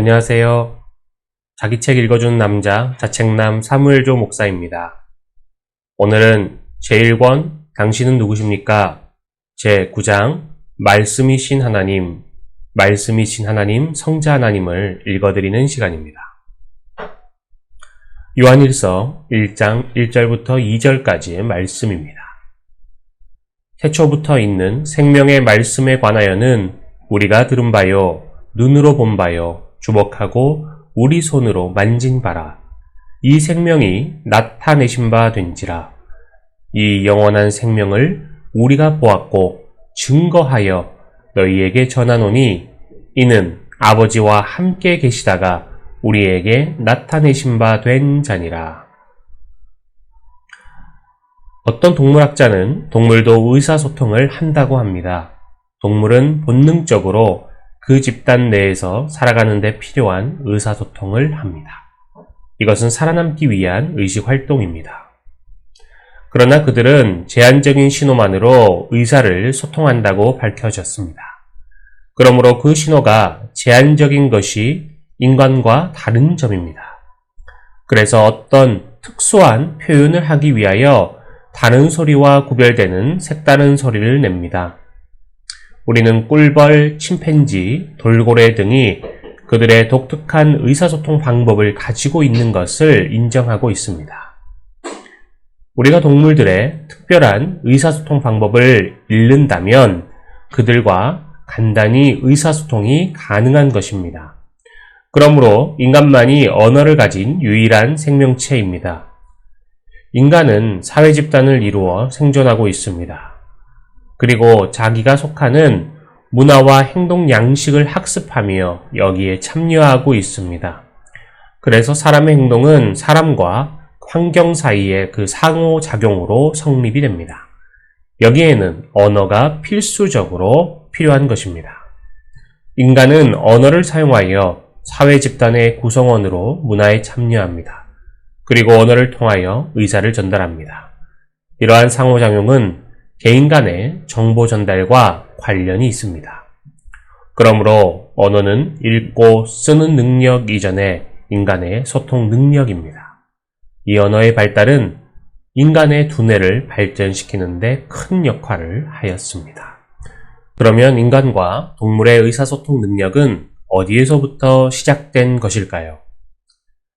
안녕하세요. 자기 책 읽어준 남자, 자책남 사무엘조 목사입니다. 오늘은 제1권 당신은 누구십니까? 제9장 말씀이신 하나님, 말씀이신 하나님, 성자 하나님을 읽어드리는 시간입니다. 요한일서 1장 1절부터 2절까지의 말씀입니다. 태초부터 있는 생명의 말씀에 관하여는 우리가 들은 바요, 눈으로 본 바요, 주목하고 우리 손으로 만진 바라. 이 생명이 나타내신 바 된지라. 이 영원한 생명을 우리가 보았고 증거하여 너희에게 전하노니 이는 아버지와 함께 계시다가 우리에게 나타내신 바 된 자니라. 어떤 동물학자는 동물도 의사소통을 한다고 합니다. 동물은 본능적으로 그 집단 내에서 살아가는 데 필요한 의사소통을 합니다. 이것은 살아남기 위한 의식 활동입니다. 그러나 그들은 제한적인 신호만으로 의사를 소통한다고 밝혀졌습니다. 그러므로 그 신호가 제한적인 것이 인간과 다른 점입니다. 그래서 어떤 특수한 표현을 하기 위하여 다른 소리와 구별되는 색다른 소리를 냅니다. 우리는 꿀벌, 침팬지, 돌고래 등이 그들의 독특한 의사소통 방법을 가지고 있는 것을 인정하고 있습니다. 우리가 동물들의 특별한 의사소통 방법을 잃는다면 그들과 간단히 의사소통이 가능한 것입니다. 그러므로 인간만이 언어를 가진 유일한 생명체입니다. 인간은 사회 집단을 이루어 생존하고 있습니다. 그리고 자기가 속하는 문화와 행동 양식을 학습하며 여기에 참여하고 있습니다. 그래서 사람의 행동은 사람과 환경 사이의 그 상호작용으로 성립이 됩니다. 여기에는 언어가 필수적으로 필요한 것입니다. 인간은 언어를 사용하여 사회 집단의 구성원으로 문화에 참여합니다. 그리고 언어를 통하여 의사를 전달합니다. 이러한 상호작용은 개인 간의 정보 전달과 관련이 있습니다. 그러므로 언어는 읽고 쓰는 능력 이전에 인간의 소통 능력입니다. 이 언어의 발달은 인간의 두뇌를 발전시키는데 큰 역할을 하였습니다. 그러면 인간과 동물의 의사소통 능력은 어디에서부터 시작된 것일까요?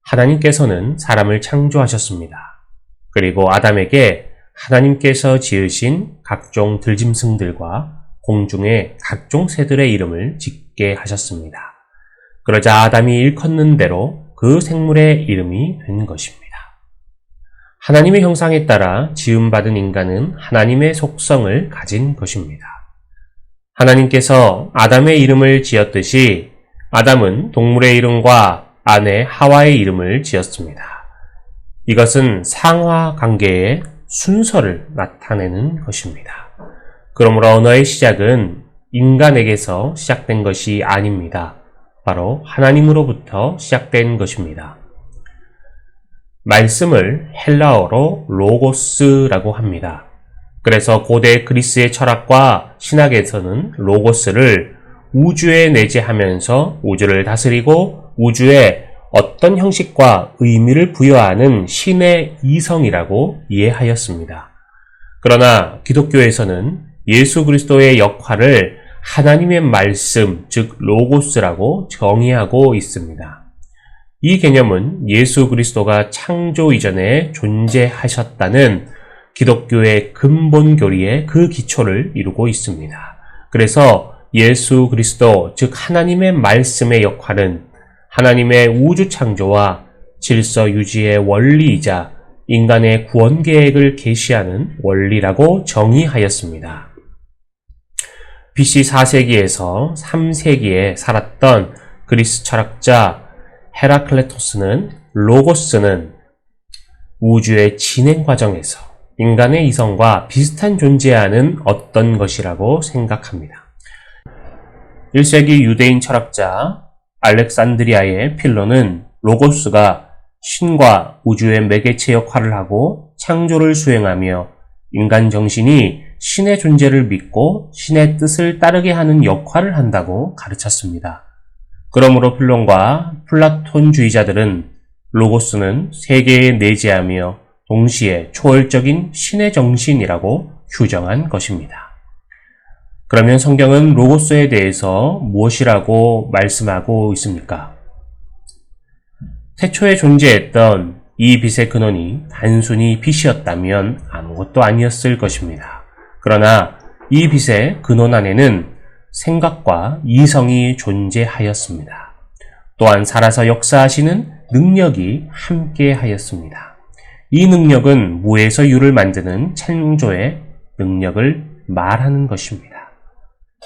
하나님께서는 사람을 창조하셨습니다. 그리고 아담에게 하나님께서 지으신 각종 들짐승들과 공중의 각종 새들의 이름을 짓게 하셨습니다. 그러자 아담이 일컫는 대로 그 생물의 이름이 된 것입니다. 하나님의 형상에 따라 지음받은 인간은 하나님의 속성을 가진 것입니다. 하나님께서 아담의 이름을 지었듯이 아담은 동물의 이름과 아내 하와의 이름을 지었습니다. 이것은 상하 관계의 순서를 나타내는 것입니다. 그러므로 언어의 시작은 인간에게서 시작된 것이 아닙니다. 바로 하나님으로부터 시작된 것입니다. 말씀을 헬라어로 로고스라고 합니다. 그래서 고대 그리스의 철학과 신학에서는 로고스를 우주에 내재하면서 우주를 다스리고 우주에 어떤 형식과 의미를 부여하는 신의 이성이라고 이해하였습니다. 그러나 기독교에서는 예수 그리스도의 역할을 하나님의 말씀, 즉 로고스라고 정의하고 있습니다. 이 개념은 예수 그리스도가 창조 이전에 존재하셨다는 기독교의 근본 교리의 그 기초를 이루고 있습니다. 그래서 예수 그리스도, 즉 하나님의 말씀의 역할은 하나님의 우주 창조와 질서 유지의 원리이자 인간의 구원 계획을 계시하는 원리라고 정의하였습니다. BC 4세기에서 3세기에 살았던 그리스 철학자 헤라클레토스는 로고스는 우주의 진행 과정에서 인간의 이성과 비슷한 존재하는 어떤 것이라고 생각합니다. 1세기 유대인 철학자 알렉산드리아의 필로는 로고스가 신과 우주의 매개체 역할을 하고 창조를 수행하며 인간 정신이 신의 존재를 믿고 신의 뜻을 따르게 하는 역할을 한다고 가르쳤습니다. 그러므로 필론과 플라톤주의자들은 로고스는 세계에 내재하며 동시에 초월적인 신의 정신이라고 규정한 것입니다. 그러면 성경은 로고스에 대해서 무엇이라고 말씀하고 있습니까? 태초에 존재했던 이 빛의 근원이 단순히 빛이었다면 아무것도 아니었을 것입니다. 그러나 이 빛의 근원 안에는 생각과 이성이 존재하였습니다. 또한 살아서 역사하시는 능력이 함께 하였습니다. 이 능력은 무에서 유를 만드는 창조의 능력을 말하는 것입니다.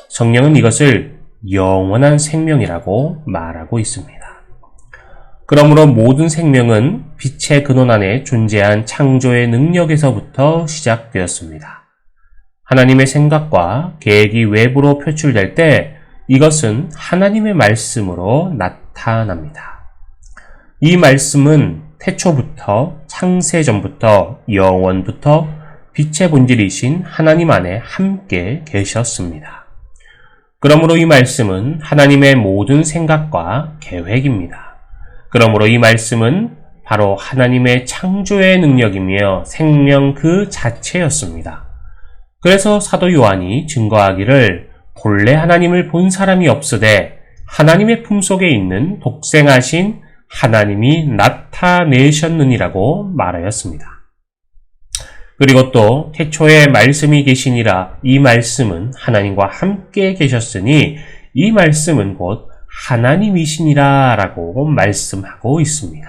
성령은 이것을 영원한 생명이라고 말하고 있습니다. 그러므로 모든 생명은 빛의 근원 안에 존재한 창조의 능력에서부터 시작되었습니다. 하나님의 생각과 계획이 외부로 표출될 때 이것은 하나님의 말씀으로 나타납니다. 이 말씀은 태초부터 창세 전부터 영원부터 빛의 본질이신 하나님 안에 함께 계셨습니다. 그러므로 이 말씀은 하나님의 모든 생각과 계획입니다. 그러므로 이 말씀은 바로 하나님의 창조의 능력이며 생명 그 자체였습니다. 그래서 사도 요한이 증거하기를 본래 하나님을 본 사람이 없으되 하나님의 품속에 있는 독생하신 하나님이 나타내셨느니라고 말하였습니다. 그리고 또 태초에 말씀이 계시니라 이 말씀은 하나님과 함께 계셨으니 이 말씀은 곧 하나님이시니라 라고 말씀하고 있습니다.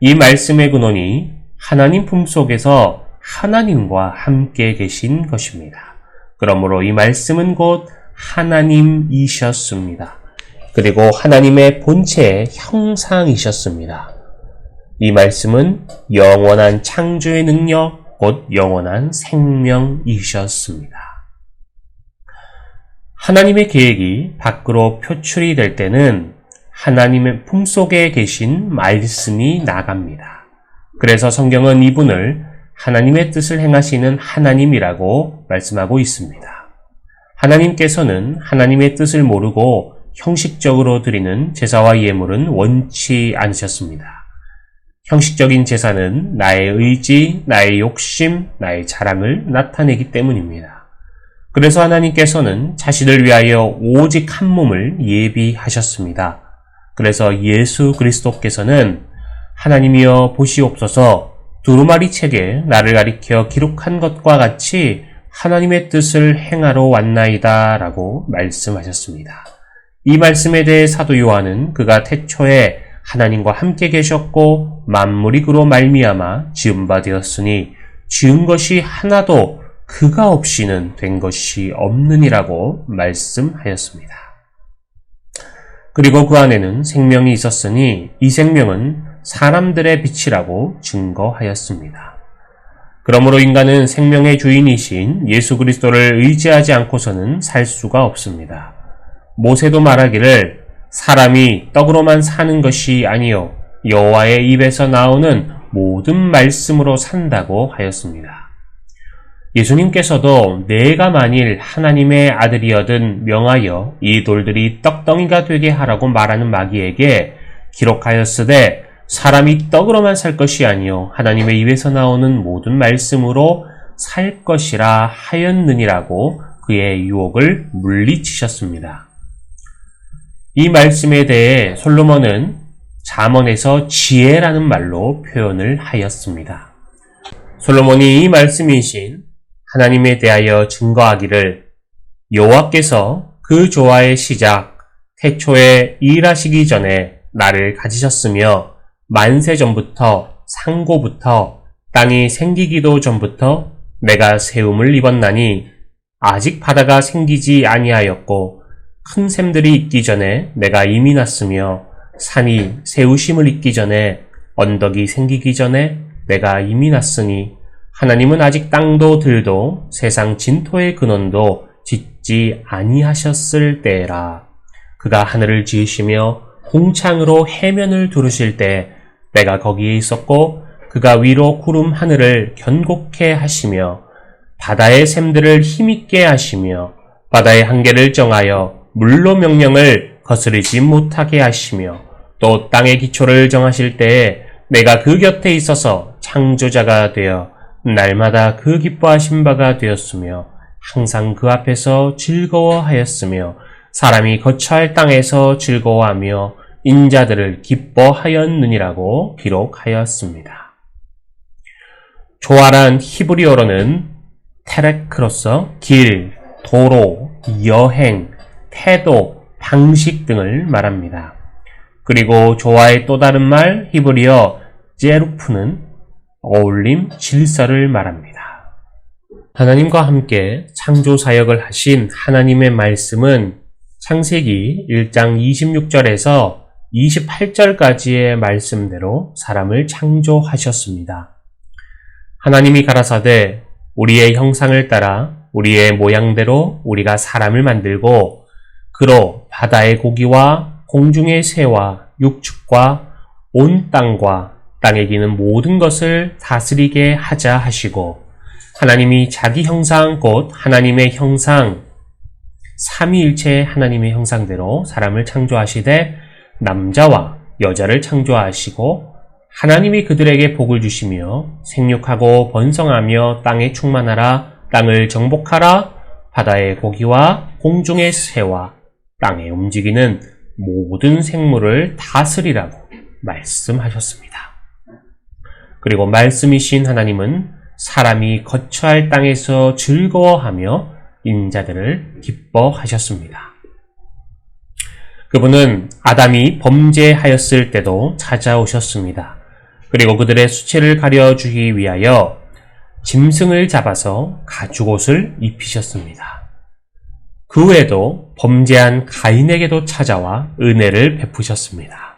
이 말씀의 근원이 하나님 품속에서 하나님과 함께 계신 것입니다. 그러므로 이 말씀은 곧 하나님이셨습니다. 그리고 하나님의 본체의 형상이셨습니다. 이 말씀은 영원한 창조의 능력, 곧 영원한 생명이셨습니다. 하나님의 계획이 밖으로 표출이 될 때는 하나님의 품 속에 계신 말씀이 나갑니다. 그래서 성경은 이분을 하나님의 뜻을 행하시는 하나님이라고 말씀하고 있습니다. 하나님께서는 하나님의 뜻을 모르고 형식적으로 드리는 제사와 예물은 원치 않으셨습니다. 형식적인 제사는 나의 의지, 나의 욕심, 나의 자랑을 나타내기 때문입니다. 그래서 하나님께서는 자신을 위하여 오직 한 몸을 예비하셨습니다. 그래서 예수 그리스도께서는 하나님이여 보시옵소서 두루마리 책에 나를 가리켜 기록한 것과 같이 하나님의 뜻을 행하러 왔나이다 라고 말씀하셨습니다. 이 말씀에 대해 사도 요한은 그가 태초에 하나님과 함께 계셨고 만물이 그로 말미암아 지은 바 되었으니 지은 것이 하나도 그가 없이는 된 것이 없느니라고 말씀하였습니다. 그리고 그 안에는 생명이 있었으니 이 생명은 사람들의 빛이라고 증거하였습니다. 그러므로 인간은 생명의 주인이신 예수 그리스도를 의지하지 않고서는 살 수가 없습니다. 모세도 말하기를 사람이 떡으로만 사는 것이 아니요 여호와의 입에서 나오는 모든 말씀으로 산다고 하였습니다. 예수님께서도 내가 만일 하나님의 아들이어든 명하여 이 돌들이 떡덩이가 되게 하라고 말하는 마귀에게 기록하였으되 사람이 떡으로만 살 것이 아니요 하나님의 입에서 나오는 모든 말씀으로 살 것이라 하였느니라고 그의 유혹을 물리치셨습니다. 이 말씀에 대해 솔로몬은 잠언에서 지혜라는 말로 표현을 하였습니다. 솔로몬이 이 말씀이신 하나님에 대하여 증거하기를 여호와께서 그 조화의 시작 태초에 일하시기 전에 나를 가지셨으며 만세 전부터 상고부터 땅이 생기기도 전부터 내가 세움을 입었나니 아직 바다가 생기지 아니하였고 큰 샘들이 있기 전에 내가 이미 났으며 산이 세우심을 입기 전에 언덕이 생기기 전에 내가 이미 났으니 하나님은 아직 땅도 들도 세상 진토의 근원도 짓지 아니하셨을 때라. 그가 하늘을 지으시며 홍창으로 해면을 두르실 때 내가 거기에 있었고 그가 위로 구름 하늘을 견고케 하시며 바다의 샘들을 힘있게 하시며 바다의 한계를 정하여 물로 명령을 거스르지 못하게 하시며 또 땅의 기초를 정하실 때에 내가 그 곁에 있어서 창조자가 되어 날마다 그 기뻐하신 바가 되었으며 항상 그 앞에서 즐거워하였으며 사람이 거처할 땅에서 즐거워하며 인자들을 기뻐하였느니라고 기록하였습니다. 조아란 히브리어로는 테레크로서 길, 도로, 여행, 태도, 방식 등을 말합니다. 그리고 조아의 또 다른 말 히브리어 제루프는 어울림, 질서를 말합니다. 하나님과 함께 창조 사역을 하신 하나님의 말씀은 창세기 1장 26절에서 28절까지의 말씀대로 사람을 창조하셨습니다. 하나님이 가라사대 우리의 형상을 따라 우리의 모양대로 우리가 사람을 만들고 그로 바다의 고기와 공중의 새와 육축과 온 땅과 땅에 기는 모든 것을 다스리게 하자 하시고 하나님이 자기 형상 곧 하나님의 형상 삼위일체 하나님의 형상대로 사람을 창조하시되 남자와 여자를 창조하시고 하나님이 그들에게 복을 주시며 생육하고 번성하며 땅에 충만하라 땅을 정복하라 바다의 고기와 공중의 새와 땅에 움직이는 모든 생물을 다스리라고 말씀하셨습니다. 그리고 말씀이신 하나님은 사람이 거처할 땅에서 즐거워하며 인자들을 기뻐하셨습니다. 그분은 아담이 범죄하였을 때도 찾아오셨습니다. 그리고 그들의 수치를 가려주기 위하여 짐승을 잡아서 가죽옷을 입히셨습니다. 그 후에도 범죄한 가인에게도 찾아와 은혜를 베푸셨습니다.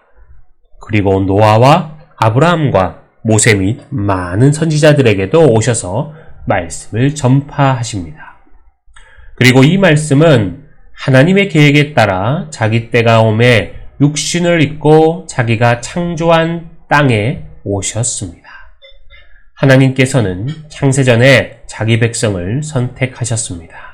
그리고 노아와 아브라함과 모세 및 많은 선지자들에게도 오셔서 말씀을 전파하십니다. 그리고 이 말씀은 하나님의 계획에 따라 자기 때가 오매 육신을 입고 자기가 창조한 땅에 오셨습니다. 하나님께서는 창세전에 자기 백성을 선택하셨습니다.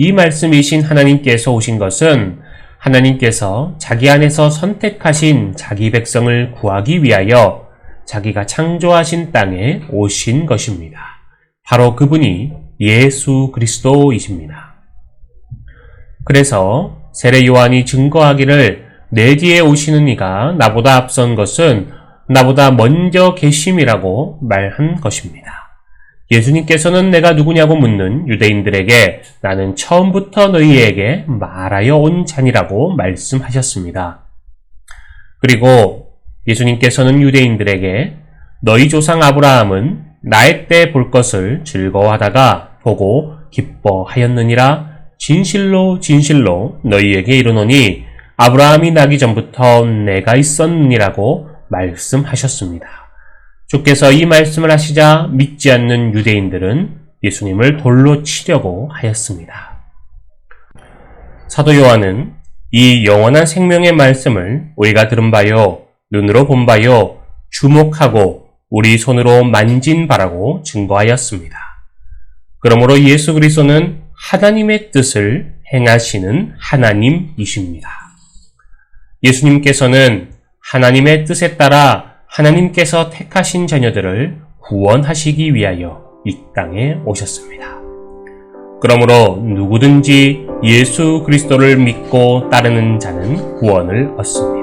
이 말씀이신 하나님께서 오신 것은 하나님께서 자기 안에서 선택하신 자기 백성을 구하기 위하여 자기가 창조하신 땅에 오신 것입니다. 바로 그분이 예수 그리스도이십니다. 그래서 세례 요한이 증거하기를 내 뒤에 오시는 이가 나보다 앞선 것은 나보다 먼저 계심이라고 말한 것입니다. 예수님께서는 내가 누구냐고 묻는 유대인들에게 나는 처음부터 너희에게 말하여 온 자니라고 말씀하셨습니다. 그리고 예수님께서는 유대인들에게 너희 조상 아브라함은 나의 때 볼 것을 즐거워하다가 보고 기뻐하였느니라 진실로 진실로 너희에게 이르노니 아브라함이 나기 전부터 내가 있었느니라고 말씀하셨습니다. 주께서 이 말씀을 하시자 믿지 않는 유대인들은 예수님을 돌로 치려고 하였습니다. 사도 요한은 이 영원한 생명의 말씀을 우리가 들은 바요 눈으로 본 바요, 주목하고 우리 손으로 만진 바라고 증거하였습니다. 그러므로 예수 그리스도는 하나님의 뜻을 행하시는 하나님이십니다. 예수님께서는 하나님의 뜻에 따라 하나님께서 택하신 자녀들을 구원하시기 위하여 이 땅에 오셨습니다. 그러므로 누구든지 예수 그리스도를 믿고 따르는 자는 구원을 얻습니다.